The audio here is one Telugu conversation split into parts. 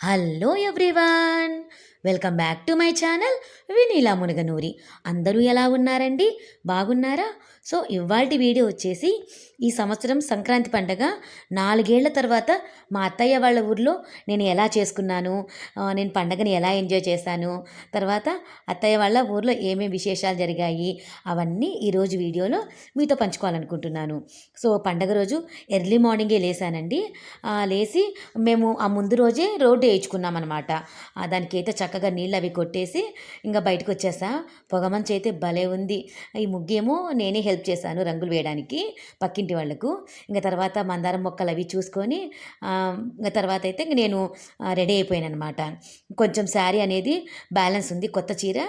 Hello everyone welcome back to my channel Vineela Munaganuri. అందరూ ఎలా ఉన్నారండి? బాగున్నారా? సో ఇవాళ వీడియో వచ్చేసి ఈ సంవత్సరం సంక్రాంతి పండగ నాలుగేళ్ళ తర్వాత మా అత్తయ్య వాళ్ళ ఊర్లో నేను ఎలా చేసుకున్నాను నేను పండగని ఎలా ఎంజాయ్ చేశాను తర్వాత అత్తయ్య వాళ్ళ ఊర్లో ఏమేమి విశేషాలు జరిగాయి అవన్నీ ఈరోజు వీడియోలో మీతో పంచుకోవాలనుకుంటున్నాను. సో పండగ రోజు ఎర్లీ మార్నింగే లేసానండి. లేచి మేము ఆ ముందు రోజే రోడ్డు వేయించుకున్నాం అనమాట దానికైతే అయితే చక్కగా నీళ్ళు అవి కొట్టేసి ఇంకా బయటకు వచ్చేసా పొగమంచి అయితే భలే ఉంది. ఈ ముగ్గేమో నేనే హెల్ప్ చేశాను రంగులు వేయడానికి పక్కింటి వాళ్ళకు. ఇంకా తర్వాత మందారం మొక్కలు అవి చూసుకొని ఇంకా తర్వాత అయితే ఇంక నేను రెడీ అయిపోయాను అనమాట కొంచెం శారీ అనేది బ్యాలెన్స్ ఉంది కొత్త చీర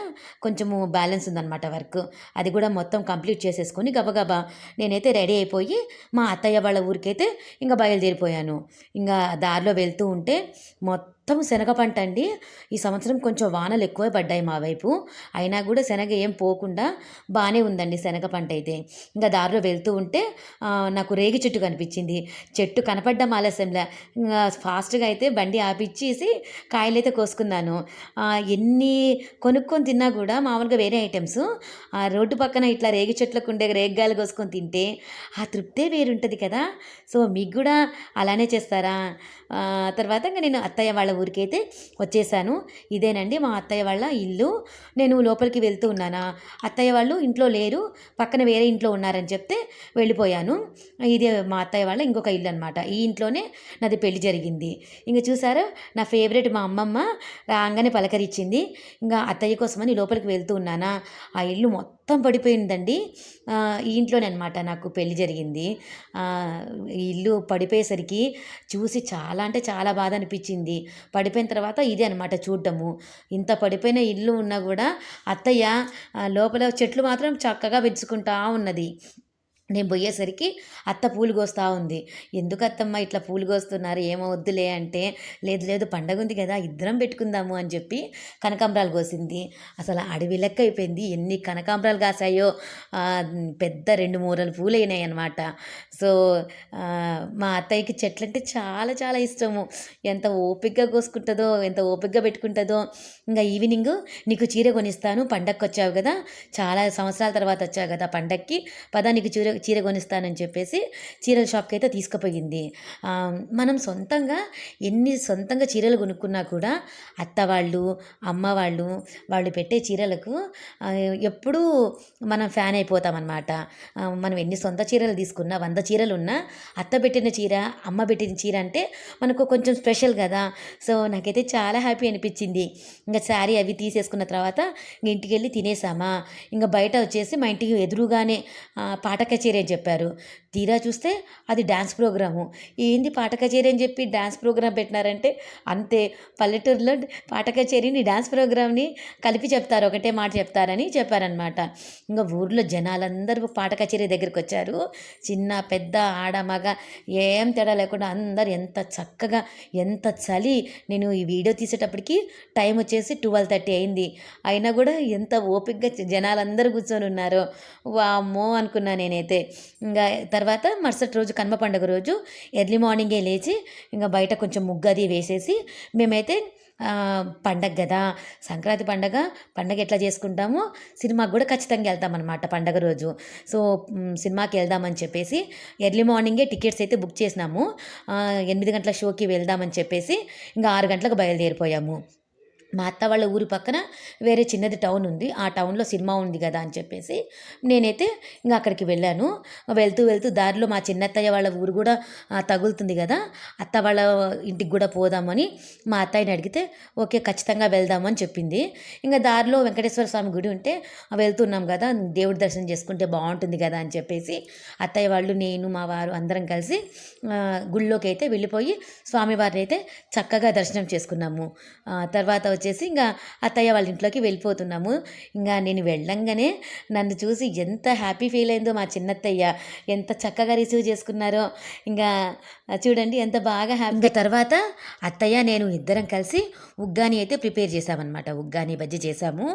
కొంచెము బ్యాలెన్స్ ఉందన్నమాట వర్క్. అది కూడా మొత్తం కంప్లీట్ చేసేసుకొని గబగబా నేనైతే రెడీ అయిపోయి మా అత్తయ్య వాళ్ళ ఊరికైతే ఇంకా బయలుదేరిపోయాను. ఇంకా దారిలో వెళ్తూ ఉంటే మొత్తం మొత్తం శనగ పంట అండి. ఈ సంవత్సరం కొంచెం వానలు ఎక్కువ పడ్డాయి మా వైపు. అయినా కూడా శనగ ఏం పోకుండా బాగానే ఉందండి శనగ పంట అయితే. ఇంకా దారిలో వెళ్తూ ఉంటే నాకు రేగి చెట్టు కనిపించింది. చెట్టు కనపడ్డం ఆలస్యంలా. ఇంకా ఫాస్ట్గా అయితే బండి ఆపిచ్చేసి కాయలైతే కోసుకున్నాను. ఎన్ని కొనుక్కొని తిన్నా కూడా మామూలుగా వేరే ఐటమ్స్. ఆ రోడ్డు పక్కన ఇట్లా రేగి చెట్లకు ఉండే రేగ్గాయలు కోసుకొని తింటే ఆ తృప్తే వేరుంటుంది కదా. సో మీకు కూడా అలానే చేస్తారా? తర్వాత ఇంకా నేను అత్తయ్య వాళ్ళ ఊరికైతే వచ్చేసాను. ఇదేనండి మా అత్తయ్య వాళ్ళ ఇల్లు. నేను లోపలికి వెళ్తూ ఉన్నానా? అత్తయ్య వాళ్ళు ఇంట్లో లేరు. పక్కన వేరే ఇంట్లో ఉన్నారని చెప్తే వెళ్ళిపోయాను. ఇది మా అత్తయ్య వాళ్ళ ఇంకొక ఇల్లు అనమాట ఈ ఇంట్లోనే నాది పెళ్ళి జరిగింది. ఇంకా చూసారా? నా ఫేవరెట్ మా అమ్మమ్మ రాగానే పలకరించింది ఇంకా అత్తయ్య కోసమని లోపలికి వెళ్తూ ఉన్నానా? ఆ ఇల్లు మొత్తం మొత్తం పడిపోయిందండి. ఈ ఇంట్లోనే అనమాట నాకు పెళ్ళి జరిగింది. ఈ ఇల్లు పడిపోయేసరికి చూసి చాలా అంటే చాలా బాధ అనిపించింది. పడిపోయిన తర్వాత ఇదే అనమాట చూడటము ఇంత పడిపోయిన ఇల్లు ఉన్నా కూడా అత్తయ్య లోపల చెట్లు మాత్రం చక్కగా పెంచుకుంటా ఉన్నది. నేను పోయేసరికి అత్త పూలు కోస్తూ ఉంది. ఎందుకు అత్తమ్మ ఇట్లా పూలు కోస్తున్నారు ఏమో వద్దులే అంటే లేదు లేదు పండగ ఉంది కదా ఇద్దరం పెట్టుకుందాము అని చెప్పి కనకాంబరాలు కోసింది. అసలు అడవి లెక్క అయిపోయింది. ఎన్ని కనకాంబరాలు కాసాయో పెద్ద రెండు మూరలు పూలు అయినాయి అనమాట సో మా అత్తయ్యకి చెట్లు అంటే చాలా చాలా ఇష్టము. ఎంత ఓపికగా కోసుకుంటుందో ఎంత ఓపికగా పెట్టుకుంటుందో. ఇంకా ఈవినింగ్ నీకు చీర కొనిస్తాను పండగకి వచ్చావు కదా చాలా సంవత్సరాల తర్వాత వచ్చావు కదా పండక్కి పదా నీకు చీర చీర కొనిస్తానని చెప్పేసి చీరల షాప్కి అయితే తీసుకుపోయింది. మనం సొంతంగా ఎన్ని సొంతంగా చీరలు కొనుక్కున్నా కూడా అత్త వాళ్ళు అమ్మ వాళ్ళు వాళ్ళు పెట్టే చీరలకు ఎప్పుడూ మనం ఫ్యాన్ అయిపోతామన్నమాట. మనం ఎన్ని సొంత చీరలు తీసుకున్నా వంద చీరలు ఉన్నా అత్త పెట్టిన చీర అమ్మ పెట్టిన చీర అంటే మనకు కొంచెం స్పెషల్ కదా. సో నాకైతే చాలా హ్యాపీ అనిపించింది. ఇంకా శారీ అవి తీసేసుకున్న తర్వాత ఇంక ఇంటికి వెళ్ళి తినేసామా? ఇంకా బయట వచ్చేసి మా ఇంటికి ఎదురుగానే ఆ, పాట కచేరీ అని చెప్పారు. తీరా చూస్తే అది డ్యాన్స్ ప్రోగ్రాము. ఏంది పాట కచేరీ అని చెప్పి డ్యాన్స్ ప్రోగ్రామ్ పెట్టినారంటే అంతే. పల్లెటూరులో పాట కచేరీని డ్యాన్స్ ప్రోగ్రామ్ని కలిపి చెప్తారు. ఒకటే మాట చెప్తారని చెప్పారనమాట ఇంకా ఊర్లో జనాలందరూ పాట కచేరీ దగ్గరికి వచ్చారు. చిన్న పెద్ద ఆడ మగ ఏం తేడా లేకుండా అందరు ఎంత చక్కగా ఎంత చలి. నేను ఈ వీడియో తీసేటప్పటికి టైం వచ్చేసి ట్వెల్వ్ థర్టీ అయింది. అయినా కూడా ఎంత ఓపికగా జనాలందరూ కూర్చొని ఉన్నారో. వామ్మో అనుకున్నా నేనైతే. ఇంకా తర్వాత మరుసటి రోజు కనుమ పండుగ రోజు ఎర్లీ మార్నింగే లేచి ఇంకా బయట కొంచెం ముగ్గు అది వేసేసి మేమైతే పండగ కదా సంక్రాంతి పండగ పండగ ఎట్లా చేసుకుంటామో సినిమాకి కూడా ఖచ్చితంగా వెళ్తామన్నమాట పండగ రోజు. సో సినిమాకి వెళ్దామని చెప్పేసి ఎర్లీ మార్నింగే టికెట్స్ అయితే బుక్ చేసినాము. ఎనిమిది గంటల షోకి వెళ్దామని చెప్పేసి ఇంకా ఆరు గంటలకు బయలుదేరిపోయాము. మా అత్త వాళ్ళ ఊరి పక్కన వేరే చిన్నది టౌన్ ఉంది. ఆ టౌన్లో సినిమా ఉంది కదా అని చెప్పేసి నేనైతే ఇంకా అక్కడికి వెళ్ళాను. వెళ్తూ వెళ్తూ దారిలో మా చిన్నత్తయ్య వాళ్ళ ఊరు కూడా తగులుతుంది కదా. అత్త వాళ్ళ ఇంటికి కూడా పోదామని మా అత్తయ్యని అడిగితే ఓకే ఖచ్చితంగా వెళ్దామని చెప్పింది. ఇంకా దారిలో వెంకటేశ్వర స్వామి గుడి ఉంటే వెళ్తున్నాం కదా దేవుడి దర్శనం చేసుకుంటే బాగుంటుంది కదా అని చెప్పేసి అత్తయ్య వాళ్ళు నేను మా వారు అందరం కలిసి గుళ్ళోకి అయితే వెళ్ళిపోయి స్వామివారిని అయితే చక్కగా దర్శనం చేసుకున్నాము. తర్వాత వచ్చేసి ఇంకా అత్తయ్య వాళ్ళ ఇంట్లోకి వెళ్ళిపోతున్నాము. ఇంకా నేను వెళ్ళంగానే నన్ను చూసి ఎంత హ్యాపీ ఫీల్ అయిందో మా చిన్నత్తయ్య. ఎంత చక్కగా రిసీవ్ చేసుకున్నారో. ఇంకా చూడండి ఎంత బాగా హ్యాపీ తర్వాత అత్తయ్య నేను ఇద్దరం కలిసి ఉగ్గాని అయితే ప్రిపేర్ చేసామన్నమాట. ఉగ్గాని బజ్జీ చేసాము.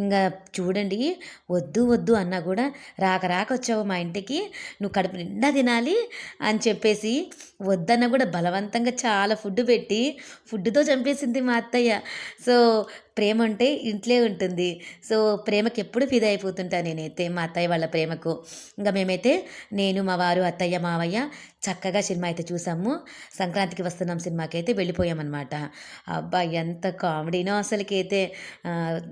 ఇంకా చూడండి వద్దు వద్దు అన్నా కూడా రాక రాక వచ్చావు మా ఇంటికి. నువ్వు కడుపు నిండా తినాలి అని చెప్పేసి వద్దన్న కూడా బలవంతంగా చాలా ఫుడ్ పెట్టి ఫుడ్తో చంపేసింది మా అత్తయ్య. సో ప్రేమ అంటే ఇంట్లో ఉంటుంది. సో ప్రేమకి ఎప్పుడు ఫిదా అయిపోతుంటా నేనైతే మా అత్తయ్య వాళ్ళ ప్రేమకు. ఇంకా మేమైతే నేను మా వారు అత్తయ్య మావయ్య చక్కగా సినిమా అయితే చూసాము. సంక్రాంతికి వస్తున్నాం సినిమాకి అయితే వెళ్ళిపోయామన్నమాట. అబ్బా ఎంత కామెడీనో అసలుకైతే.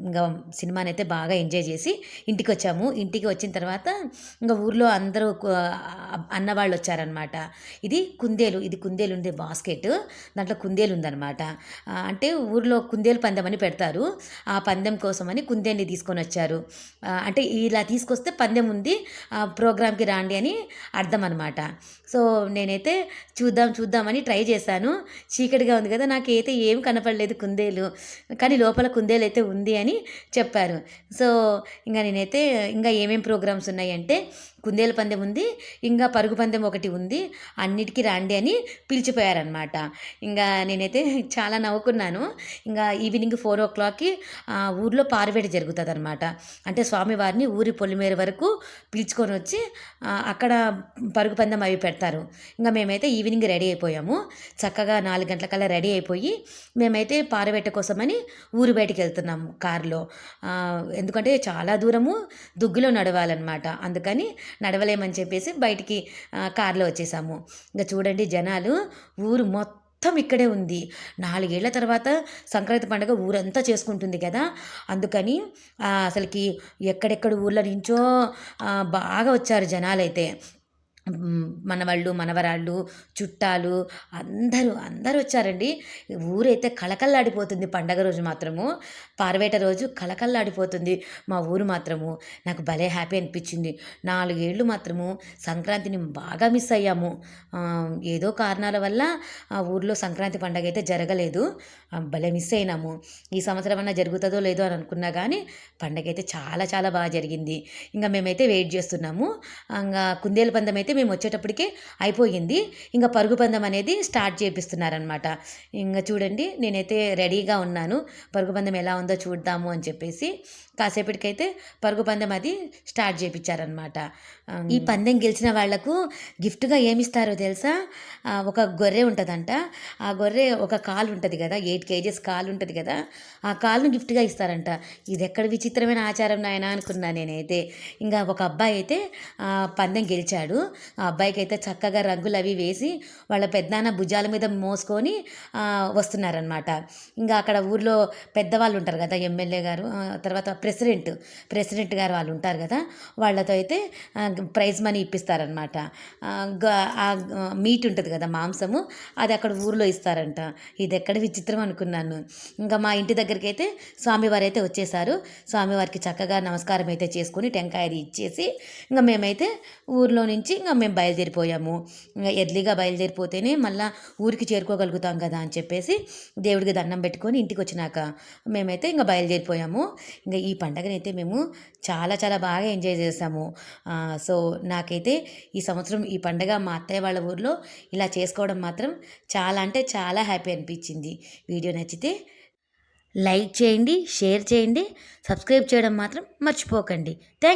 ఇంకా సినిమాని అయితే బాగా ఎంజాయ్ చేసి ఇంటికి వచ్చాము ఇంటికి వచ్చిన తర్వాత ఇంకా ఊర్లో అందరూ అన్నవాళ్ళు అన్న వాళ్ళు వచ్చారనమాట ఇది కుందేలు ఇది కుందేలు ఉండే బాస్కెట్. దాంట్లో కుందేలు ఉందన్నమాట అంటే ఊర్లో కుందేలు పందెమని పెడతారు. వచ్చారు ఆ పందెం కోసం అని కుందేన్ని తీసుకొని వచ్చారు అంటే ఇలా తీసుకొస్తే పందెం ఉంది ఆ ప్రోగ్రామ్కి రాండి అని అర్థం అనమాట సో నేనైతే చూద్దాం చూద్దామని ట్రై చేశాను. చీకటిగా ఉంది కదా నాకైతే ఏం కనపడలేదు కుందేలు. కానీ లోపల కుందేలు అయితే ఉంది అని చెప్పారు. సో ఇంకా నేనైతే ఇంకా ఏమేం ప్రోగ్రామ్స్ ఉన్నాయంటే కుందేలు పందెం ఉంది ఇంకా పరుగు పందెం ఒకటి ఉంది అన్నిటికీ రాండి అని పిలిచిపోయారనమాట ఇంకా నేనైతే చాలా నవ్వుకున్నాను. ఇంకా ఈవినింగ్ ఫోర్ ఓ క్లాక్కి ఊర్లో పారివేట జరుగుతుంది అనమాట అంటే స్వామివారిని ఊరి పొలిమేర వరకు పిలుచుకొని వచ్చి అక్కడ పరుగు పందెం అవి పెడతారు. ఇంకా మేమైతే ఈవినింగ్ రెడీ అయిపోయాము. చక్కగా నాలుగు గంటలకల్లా రెడీ అయిపోయి మేమైతే పారవేట కోసమని ఊరు బయటికి వెళ్తున్నాము కారులో. ఎందుకంటే చాలా దూరము దుగ్గులో నడవాలన్నమాట. అందుకని నడవలేమని చెప్పేసి బయటికి కార్లో కారులో వచ్చేసాము. ఇంకా చూడండి జనాలు ఊరు మొత్తం ఇక్కడే ఉంది. నాలుగేళ్ళ తర్వాత సంక్రాంతి పండుగ ఊరంతా చేసుకుంటుంది కదా. అందుకని అసలుకి ఎక్కడెక్కడ ఊళ్ళ నుంచో బాగా వచ్చారు జనాలైతే. మనవాళ్ళు మనవరాళ్ళు చుట్టాలు అందరూ అందరూ వచ్చారండి. ఊరైతే కళకళలాడిపోతుంది పండగ రోజు మాత్రము. పార్వేట రోజు కళకళలాడిపోతుంది మా ఊరు మాత్రము. నాకు భలే హ్యాపీ అనిపించింది. నాలుగేళ్ళు మాత్రము సంక్రాంతిని బాగా మిస్ అయ్యాము. ఏదో కారణాల వల్ల ఆ ఊర్లో సంక్రాంతి పండగ అయితే జరగలేదు. భలే మిస్ అయినాము. ఈ సంవత్సరం అన్నా జరుగుతుందో లేదో అని అనుకున్నా కానీ పండగ అయితే చాలా చాలా బాగా జరిగింది. ఇంకా మేమైతే వెయిట్ చేస్తున్నాము. ఇంకా కుందేలు పందెం అయితే మేము వచ్చేటప్పటికే అయిపోయింది. ఇంకా పరుగు పందెం అనేది స్టార్ట్ చేపిస్తున్నారనమాట ఇంకా చూడండి నేనైతే రెడీగా ఉన్నాను. పరుగు పందెం ఎలా ఉందో చూద్దాము అని చెప్పేసి కాసేపటికైతే పరుగు పందెం అది స్టార్ట్ చేయించారనమాట ఈ పందెం గెలిచిన వాళ్ళకు గిఫ్ట్గా ఏమిస్తారో తెలుసా? ఒక గొర్రె ఉంటుందంట. ఆ గొర్రె ఒక కాలు ఉంటుంది కదా ఎయిట్ కేజెస్ కాలు ఉంటుంది కదా ఆ కాలును గిఫ్ట్గా ఇస్తారంట. ఇది ఎక్కడ విచిత్రమైన ఆచారం నాయన అనుకున్నా నేనైతే. ఇంకా ఒక అబ్బాయి అయితే పందెం గెలిచాడు. ఆ అబ్బాయికి అయితే చక్కగా రంగులు అవి వేసి వాళ్ళ పెద్దనాన్న భుజాల మీద మోసుకొని వస్తున్నారనమాట ఇంకా అక్కడ ఊర్లో పెద్దవాళ్ళు ఉంటారు కదా ఎమ్మెల్యే గారు తర్వాత ప్రెసిడెంట్ ప్రెసిడెంట్ గారు వాళ్ళు ఉంటారు కదా వాళ్ళతో అయితే ప్రైజ్ మనీ ఇప్పిస్తారనమాట ఆ, గ- మీట్ ఉంటుంది కదా మాంసము అది అక్కడ ఊర్లో ఇస్తారంట. ఇది ఎక్కడ విచిత్రం అనుకున్నాను. ఇంకా మా ఇంటి దగ్గరికి అయితే స్వామివారు అయితే వచ్చేసారు. స్వామివారికి చక్కగా నమస్కారం అయితే చేసుకొని టెంకాయది ఇచ్చేసి ఇంకా మేమైతే ఊర్లో నుంచి ఇంకా మేము బయలుదేరిపోయాము. ఇంకా ఎర్లీగా బయలుదేరిపోతేనే మళ్ళీ ఊరికి చేరుకోగలుగుతాం కదా అని చెప్పేసి దేవుడికి దండం పెట్టుకొని ఇంటికి వచ్చినాక మేమైతే ఇంకా బయలుదేరిపోయాము. ఇంకా ఈ పండగనైతే మేము చాలా చాలా బాగా ఎంజాయ్ చేసాము సో నాకైతే ఈ సంవత్సరం ఈ పండగ మా అత్తయ్య వాళ్ళ ఊర్లో ఇలా చేసుకోవడం మాత్రం చాలా అంటే చాలా హ్యాపీ అనిపించింది. వీడియో నచ్చితే లైక్ చేయండి షేర్ చేయండి సబ్స్క్రైబ్ చేయడం మాత్రం మర్చిపోకండి. థ్యాంక్